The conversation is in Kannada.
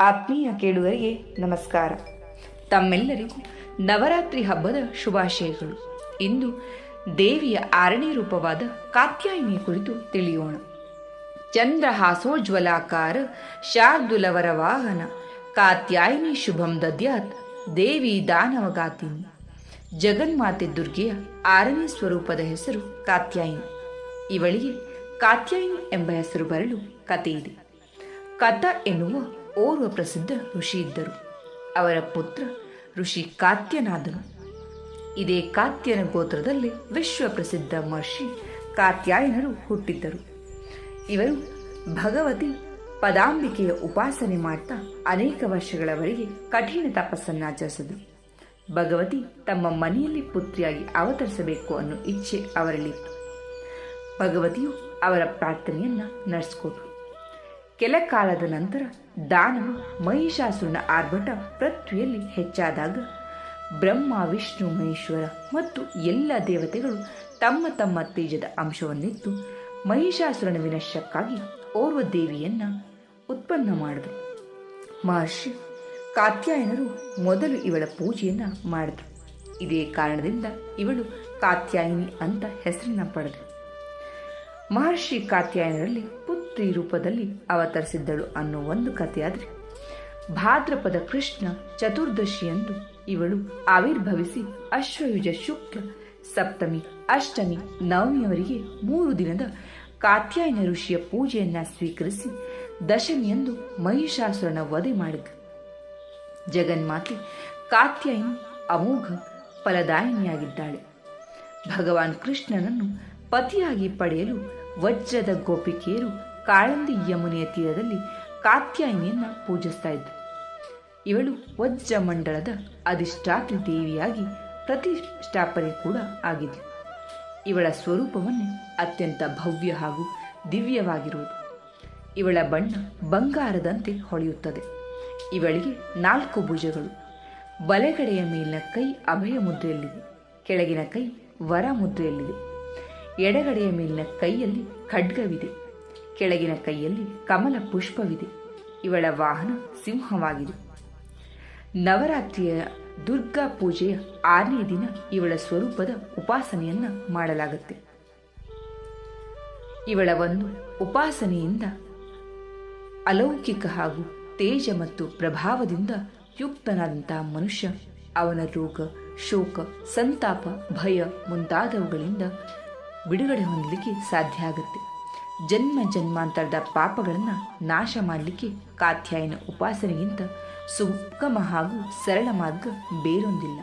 ಆತ್ಮೀಯ ಕೇಳುಗರಿಗೆ ನಮಸ್ಕಾರ. ತಮ್ಮೆಲ್ಲರಿಗೂ ನವರಾತ್ರಿ ಹಬ್ಬದ ಶುಭಾಶಯಗಳು. ಇಂದು ದೇವಿಯ ಆರನೇ ರೂಪವಾದ ಕಾತ್ಯಾಯಿನಿ ಕುರಿತು ತಿಳಿಯೋಣ. ಚಂದ್ರಹಾಸೋಜ್ವಲಾಕಾರ ಶಾರ್ದುಲವರ ವಾಹನ ಕಾತ್ಯಾಯಿನಿ ಶುಭಂ ದದ್ಯಾತ್ ದೇವಿ ದಾನವಗಾತಿನಿ. ಜಗನ್ಮಾತೆ ದುರ್ಗೆಯ ಆರನೇ ಸ್ವರೂಪದ ಹೆಸರು ಕಾತ್ಯಾಯಿನಿ. ಇವಳಿಗೆ ಕಾತ್ಯಾಯಿನಿ ಎಂಬ ಹೆಸರು ಬರಲು ಕಥೆಯಿದೆ. ಕಥ ಎನ್ನುವ ಓರ್ವ ಪ್ರಸಿದ್ಧ ಋಷಿ ಇದ್ದರು ಅವರ ಪುತ್ರ ಋಷಿ ಕಾತ್ಯನಾದನು. ಇದೇ ಕಾತ್ಯನ ಗೋತ್ರದಲ್ಲಿ ವಿಶ್ವ ಪ್ರಸಿದ್ಧ ಮಹರ್ಷಿ ಕಾತ್ಯಾಯನರು ಹುಟ್ಟಿದ್ದರು. ಇವರು ಭಗವತಿ ಪದಾಂಬಿಕೆಯ ಉಪಾಸನೆ ಮಾಡ್ತಾ ಅನೇಕ ವರ್ಷಗಳವರೆಗೆ ಕಠಿಣ ತಪಸ್ಸನ್ನು ಆಚರಿಸಿದರು. ಭಗವತಿ ತಮ್ಮ ಮನೆಯಲ್ಲಿ ಪುತ್ರಿಯಾಗಿ ಅವತರಿಸಬೇಕು ಅನ್ನೋ ಇಚ್ಛೆ ಅವರಲ್ಲಿತ್ತು. ಭಗವತಿಯು ಅವರ ಪ್ರಾರ್ಥನೆಯನ್ನ ನಡೆಸಿಕೊಟ್ರು. ಕೆಲ ಕಾಲದ ನಂತರ ದಾನವ ಮಹಿಷಾಸುರನ ಆರ್ಭಟ ಪೃಥ್ವಿಯಲ್ಲಿ ಹೆಚ್ಚಾದಾಗ ಬ್ರಹ್ಮ, ವಿಷ್ಣು, ಮಹೇಶ್ವರ ಮತ್ತು ಎಲ್ಲ ದೇವತೆಗಳು ತಮ್ಮ ತಮ್ಮ ತೇಜದ ಅಂಶವನ್ನಿತ್ತು ಮಹಿಷಾಸುರನ ವಿನಶಕ್ಕಾಗಿ ಓರ್ವ ದೇವಿಯನ್ನ ಉತ್ಪನ್ನ ಮಾಡಿದರು. ಮಹರ್ಷಿ ಕಾತ್ಯಾಯನರು ಮೊದಲು ಇವಳ ಪೂಜೆಯನ್ನ ಮಾಡಿದರು. ಇದೇ ಕಾರಣದಿಂದ ಇವಳು ಕಾತ್ಯಾಯಿನಿ ಅಂತ ಹೆಸರನ್ನ ಪಡೆದರು ಮಹರ್ಷಿ ಕಾತ್ಯಾಯನರಲ್ಲಿ ಪುತ್ರಿ ರೂಪದಲ್ಲಿ ಅವತರಿಸಿದ್ದಳು ಅನ್ನೋ ಒಂದು ಕಥೆಯಾದರೆ ಭಾದ್ರಪದ ಕೃಷ್ಣ ಚತುರ್ದಶಿಯಂದು ಇವಳು ಆವಿರ್ಭವಿಸಿ ಅಶ್ವಯುಜ ಶುಕ್ಲ ಸಪ್ತಮಿ, ಅಷ್ಟಮಿ, ನವಮಿಯವರಿಗೆ ಮೂರು ದಿನದ ಕಾತ್ಯಾಯನ ಋಷಿಯ ಪೂಜೆಯನ್ನ ಸ್ವೀಕರಿಸಿ ದಶಮಿಯಂದು ಮಹಿಷಾಸುರನ ವಧೆ ಮಾಡಿದ್ರು ಜಗನ್ಮಾತೆ ಕಾತ್ಯಾಯಿನಿ ಅಮೋಘ ಫಲದಾಯಿನಿಯಾಗಿದ್ದಾಳೆ. ಭಗವಾನ್ ಕೃಷ್ಣನನ್ನು ಪತಿಯಾಗಿ ಪಡೆಯಲು ವಜ್ರದ ಗೋಪಿಕೆಯರು ಕಾಳಂದಿ ಯಮುನೆಯ ತೀರದಲ್ಲಿ ಕಾತ್ಯಾಯಿನಿಯನ್ನ ಪೂಜಿಸ್ತಾ ಇದ್ದ. ಇವಳು ವಜ್ರ ಮಂಡಳದ ಅಧಿಷ್ಠಾತ್ರಿ ದೇವಿಯಾಗಿ ಪ್ರತಿಷ್ಠಾಪನೆ ಕೂಡ ಆಗಿದೆ ಇವಳ ಸ್ವರೂಪವನ್ನು ಅತ್ಯಂತ ಭವ್ಯ ಹಾಗೂ ದಿವ್ಯವಾಗಿರುವುದು. ಇವಳ ಬಣ್ಣ ಬಂಗಾರದಂತೆ ಹೊಳೆಯುತ್ತದೆ. ಇವಳಿಗೆ ನಾಲ್ಕು ಭುಜಗಳು. ಬಲಗಡೆಯ ಮೇಲಿನ ಕೈ ಅಭಯ ಮುದ್ರೆಯಲ್ಲಿದೆ. ಕೆಳಗಿನ ಕೈ ವರ ಮುದ್ರೆಯಲ್ಲಿದೆ. ಎಡಗಡೆಯ ಮೇಲಿನ ಕೈಯಲ್ಲಿ ಖಡ್ಗವಿದೆ. ಕೆಳಗಿನ ಕೈಯಲ್ಲಿ ಕಮಲ ಪುಷ್ಪವಿದೆ. ಇವಳ ವಾಹನ ಸಿಂಹವಾಗಿದೆ. ನವರಾತ್ರಿಯ ದುರ್ಗಾ ಪೂಜೆಯ ಆರನೇ ದಿನ ಇವಳ ಸ್ವರೂಪದ ಉಪಾಸನೆಯನ್ನ ಮಾಡಲಾಗುತ್ತೆ. ಇವಳ ಒಂದು ಉಪಾಸನೆಯಿಂದ ಅಲೌಕಿಕ ಹಾಗೂ ತೇಜ ಮತ್ತು ಪ್ರಭಾವದಿಂದ ಯುಕ್ತನಾದಂತಹ ಮನುಷ್ಯ ಅವನ ರೋಗ, ಶೋಕ, ಸಂತಾಪ, ಭಯ ಮುಂತಾದವುಗಳಿಂದ ಬಿಡುಗಡೆ ಹೊಂದಲಿಕ್ಕೆ ಸಾಧ್ಯ ಆಗುತ್ತೆ. ಜನ್ಮ ಜನ್ಮಾಂತರದ ಪಾಪಗಳನ್ನು ನಾಶ ಮಾಡಲಿಕ್ಕೆ ಕಾತ್ಯಾಯನ ಉಪಾಸನೆಗಿಂತ ಸುಗಮ ಹಾಗೂ ಸರಳ ಮಾರ್ಗ ಬೇರೊಂದಿಲ್ಲ.